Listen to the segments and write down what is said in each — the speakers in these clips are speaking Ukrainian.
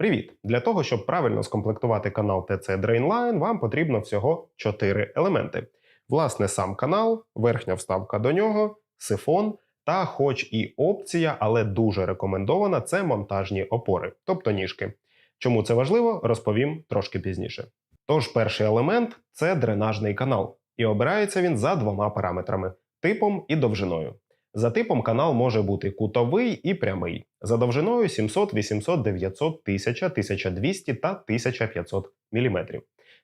Привіт! Для того, щоб правильно скомплектувати канал TC Drainline, вам потрібно всього 4 елементи: власне, сам канал, верхня вставка до нього, сифон та, хоч і опція, але дуже рекомендована, це монтажні опори, тобто ніжки. Чому це важливо, розповім трошки пізніше. Тож, перший елемент це дренажний канал, і обирається він за двома параметрами типом і довжиною. За типом канал може бути кутовий і прямий, за довжиною 700, 800, 900, 1000, 1200 та 1500 мм.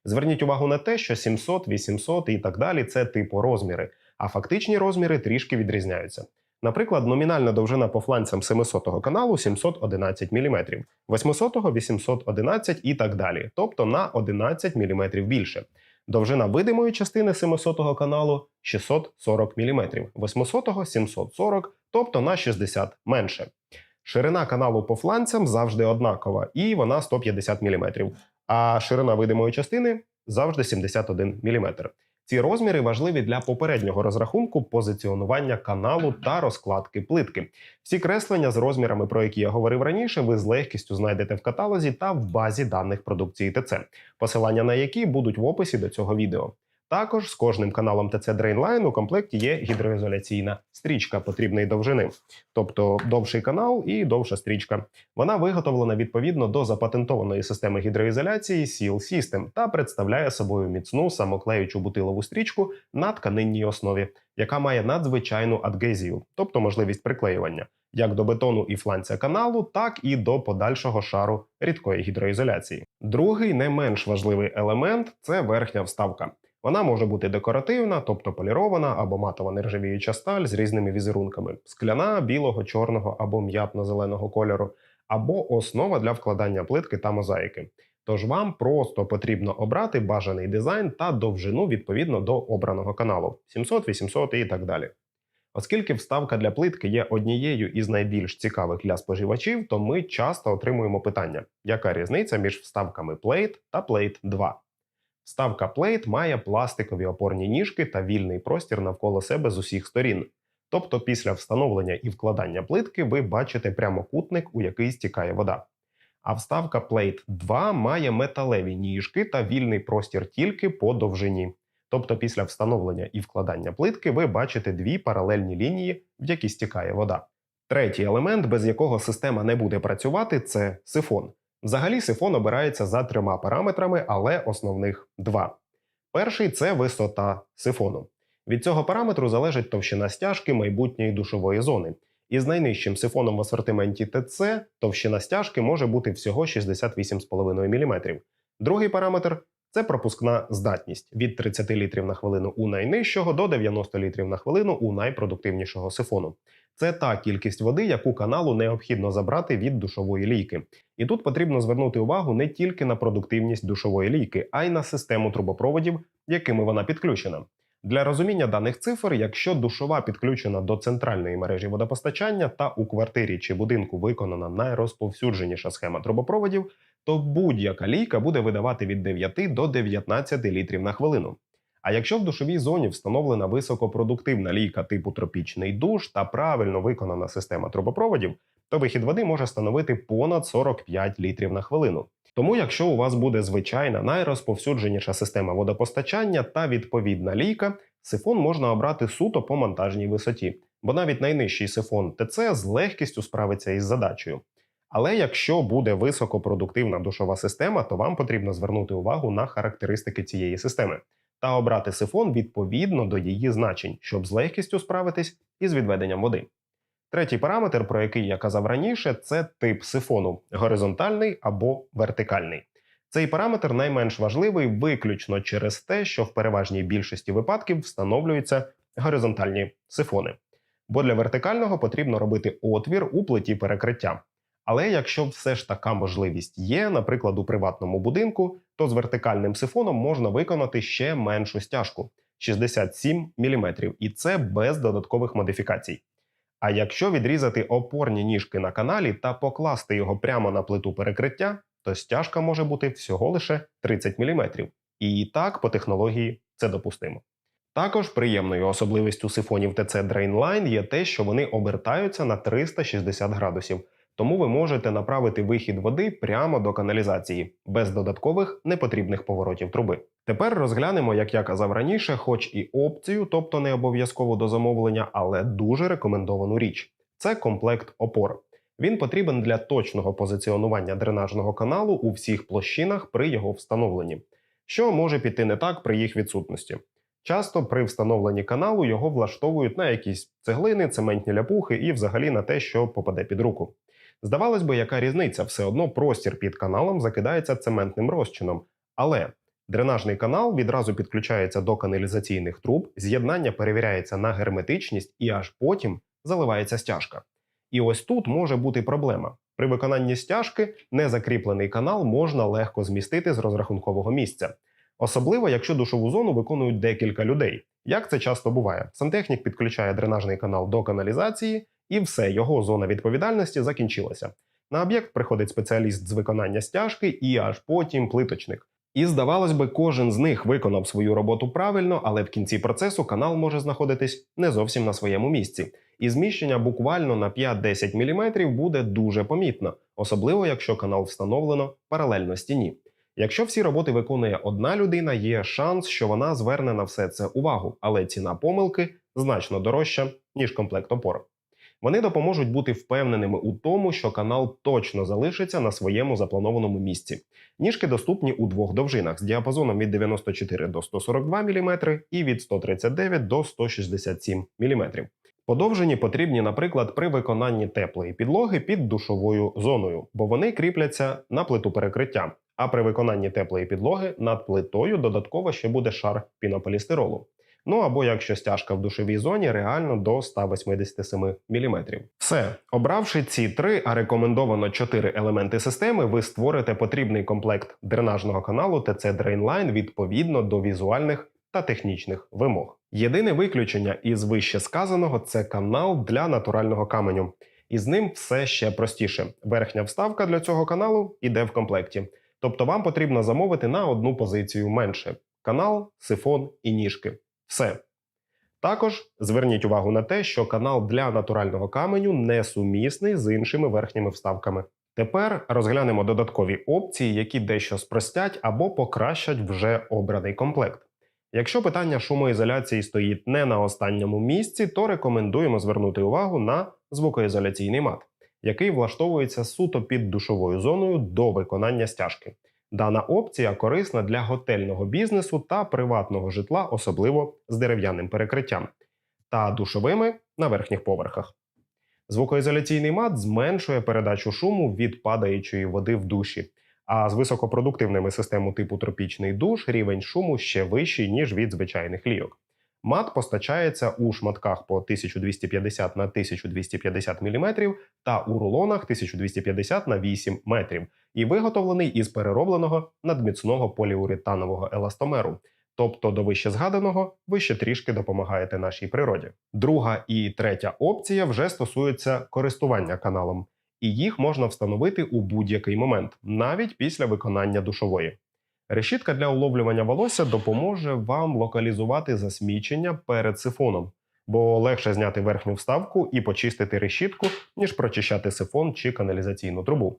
Зверніть увагу на те, що 700, 800 і так далі це типу розміри, а фактичні розміри трішки відрізняються. Наприклад, номінальна довжина по фланцям 700 каналу 711 мм, 800 811 і так далі, тобто на 11 мм більше. Довжина видимої частини 700 каналу 640 мм, 800 740, тобто на 60 менше. Ширина каналу по фланцям завжди однакова, і вона 150 мм, а ширина видимої частини завжди 71 мм. Ці розміри важливі для попереднього розрахунку позиціонування каналу та розкладки плитки. Всі креслення з розмірами, про які я говорив раніше, ви з легкістю знайдете в каталозі та в базі даних продукції ТЦ, посилання на які будуть в описі до цього відео. Також з кожним каналом ТЦ Drainline у комплекті є гідроізоляційна стрічка потрібної довжини, тобто довший канал і довша стрічка. Вона виготовлена відповідно до запатентованої системи гідроізоляції Seal System та представляє собою міцну самоклеючу бутилову стрічку на тканинній основі, яка має надзвичайну адгезію, тобто можливість приклеювання як до бетону і фланця каналу, так і до подальшого шару рідкої гідроізоляції. Другий не менш важливий елемент це верхня вставка. Вона може бути декоративна, тобто полірована або матова нержавіюча сталь з різними візерунками: скляна, білого, чорного або м'ятно-зеленого кольору, або основа для вкладання плитки та мозаїки. Тож вам просто потрібно обрати бажаний дизайн та довжину відповідно до обраного каналу 700, 800 і так далі. Оскільки вставка для плитки є однією із найбільш цікавих для споживачів, то ми часто отримуємо питання, яка різниця між вставками Plate та Plate 2. Вставка Plate має пластикові опорні ніжки та вільний простір навколо себе з усіх сторін. Тобто після встановлення і вкладання плитки ви бачите прямокутник, у який стікає вода. А вставка Plate 2 має металеві ніжки та вільний простір тільки по довжині. Тобто після встановлення і вкладання плитки ви бачите дві паралельні лінії, в які стікає вода. Третій елемент, без якого система не буде працювати, це сифон. Взагалі сифон обирається за трьома параметрами, але основних два. Перший це висота сифону. Від цього параметру залежить товщина стяжки майбутньої душової зони. І з найнижчим сифоном в асортименті ТЦ товщина стяжки може бути всього 68,5 мм. Другий параметр це пропускна здатність від 30 літрів на хвилину у найнижчого до 90 літрів на хвилину у найпродуктивнішого сифону. Це та кількість води, яку каналу необхідно забрати від душової лійки. І тут потрібно звернути увагу не тільки на продуктивність душової лійки, а й на систему трубопроводів, якими вона підключена. Для розуміння даних цифр, якщо душова підключена до центральної мережі водопостачання та у квартирі чи будинку виконана найрозповсюдженіша схема трубопроводів, то будь-яка лійка буде видавати від 9 до 19 літрів на хвилину. А якщо в душовій зоні встановлена високопродуктивна лійка типу тропічний душ та правильно виконана система трубопроводів, то вихід води може становити понад 45 літрів на хвилину. Тому, якщо у вас буде звичайна найрозповсюдженіша система водопостачання та відповідна лійка, сифон можна обрати суто по монтажній висоті, бо навіть найнижчий сифон ТЦ з легкістю справиться із задачею. Але якщо буде високопродуктивна душова система, то вам потрібно звернути увагу на характеристики цієї системи та обрати сифон відповідно до її значень, щоб з легкістю справитись із відведенням води. Третій параметр, про який я казав раніше, це тип сифону горизонтальний або вертикальний. Цей параметр найменш важливий виключно через те, що в переважній більшості випадків встановлюються горизонтальні сифони. Бо для вертикального потрібно робити отвір у плиті перекриття. Але якщо все ж така можливість є, наприклад, у приватному будинку, то з вертикальним сифоном можна виконати ще меншу стяжку 67 мм, і це без додаткових модифікацій. А якщо відрізати опорні ніжки на каналі та покласти його прямо на плиту перекриття, то стяжка може бути всього лише 30 мм. І так, по технології це допустимо. Також приємною особливістю сифонів TC Drainline є те, що вони обертаються на 360 градусів. Тому ви можете направити вихід води прямо до каналізації, без додаткових непотрібних поворотів труби. Тепер розглянемо, як я казав раніше, хоч і опцію, тобто не обов'язково до замовлення, але дуже рекомендовану річ. Це комплект опор. Він потрібен для точного позиціонування дренажного каналу у всіх площинах при його встановленні, що може піти не так при їх відсутності. Часто при встановленні каналу його влаштовують на якісь цеглини, цементні ляпухи і взагалі на те, що попаде під руку. Здавалось би, яка різниця? Все одно простір під каналом закидається цементним розчином. Але дренажний канал відразу підключається до каналізаційних труб, з'єднання перевіряється на герметичність і аж потім заливається стяжка. І ось тут може бути проблема. При виконанні стяжки незакріплений канал можна легко змістити з розрахункового місця. Особливо, якщо душову зону виконують декілька людей. Як це часто буває, сантехнік підключає дренажний канал до каналізації, і все, його зона відповідальності закінчилася. На об'єкт приходить спеціаліст з виконання стяжки і аж потім плиточник. І здавалось би, кожен з них виконав свою роботу правильно, але в кінці процесу канал може знаходитись не зовсім на своєму місці. І зміщення буквально на 5-10 мм буде дуже помітно, особливо якщо канал встановлено паралельно стіні. Якщо всі роботи виконує одна людина, є шанс, що вона зверне на все це увагу, але ціна помилки значно дорожча, ніж комплект опор. Вони допоможуть бути впевненими у тому, що канал точно залишиться на своєму запланованому місці. Ніжки доступні у двох довжинах з діапазоном від 94 до 142 мм і від 139 до 167 мм. Подовжені потрібні, наприклад, при виконанні теплої підлоги під душовою зоною, бо вони кріпляться на плиту перекриття. А при виконанні теплої підлоги над плитою додатково ще буде шар пінополістиролу. Ну або якщо стяжка в душовій зоні реально до 187 мм. Все, обравши ці три, а рекомендовано чотири елементи системи, ви створите потрібний комплект дренажного каналу TC Drainline відповідно до візуальних та технічних вимог. Єдине виключення із вище сказаного це канал для натурального каменю. І з ним все ще простіше. Верхня вставка для цього каналу йде в комплекті. Тобто вам потрібно замовити на одну позицію менше: канал, сифон і ніжки. Все. Також зверніть увагу на те, що канал для натурального каменю не сумісний з іншими верхніми вставками. Тепер розглянемо додаткові опції, які дещо спростять або покращать вже обраний комплект. Якщо питання шумоізоляції стоїть не на останньому місці, то рекомендуємо звернути увагу на звукоізоляційний мат, який влаштовується суто під душовою зоною до виконання стяжки. Дана опція корисна для готельного бізнесу та приватного житла, особливо з дерев'яним перекриттям, та душовими на верхніх поверхах. Звукоізоляційний мат зменшує передачу шуму від падаючої води в душі. А з високопродуктивними системами типу тропічний душ рівень шуму ще вищий, ніж від звичайних лійок. Мат постачається у шматках по 1250 на 1250 мм та у рулонах 1250 на 8 метрів і виготовлений із переробленого надміцного поліуретанового еластомеру. Тобто до вище згаданого ви ще трішки допомагаєте нашій природі. Друга і третя опція вже стосується користування каналом, і їх можна встановити у будь-який момент, навіть після виконання душової. Решітка для уловлювання волосся допоможе вам локалізувати засмічення перед сифоном, бо легше зняти верхню вставку і почистити решітку, ніж прочищати сифон чи каналізаційну трубу.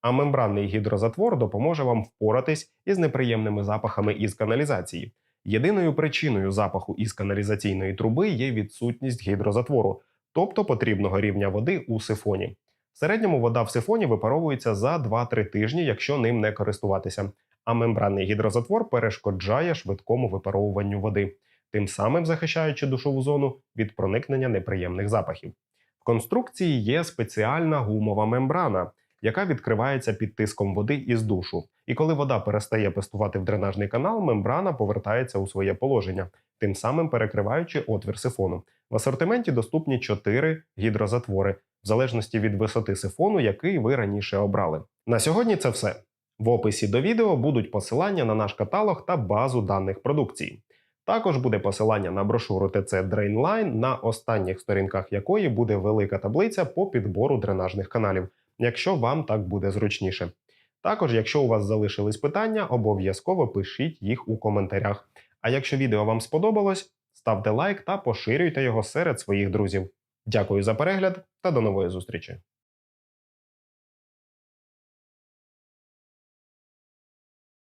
А мембранний гідрозатвор допоможе вам впоратись із неприємними запахами із каналізації. Єдиною причиною запаху із каналізаційної труби є відсутність гідрозатвору, тобто потрібного рівня води у сифоні. В середньому вода в сифоні випаровується за 2-3 тижні, якщо ним не користуватися. А мембранний гідрозатвор перешкоджає швидкому випаровуванню води, тим самим захищаючи душову зону від проникнення неприємних запахів. В конструкції є спеціальна гумова мембрана, яка відкривається під тиском води із душу. І коли вода перестає пестувати в дренажний канал, мембрана повертається у своє положення, тим самим перекриваючи отвір сифону. В асортименті доступні 4 гідрозатвори, в залежності від висоти сифону, який ви раніше обрали. На сьогодні це все. В описі до відео будуть посилання на наш каталог та базу даних продукції. Також буде посилання на брошуру TC Drainline, на останніх сторінках якої буде велика таблиця по підбору дренажних каналів, якщо вам так буде зручніше. Також, якщо у вас залишились питання, обов'язково пишіть їх у коментарях. А якщо відео вам сподобалось, ставте лайк та поширюйте його серед своїх друзів. Дякую за перегляд та до нової зустрічі!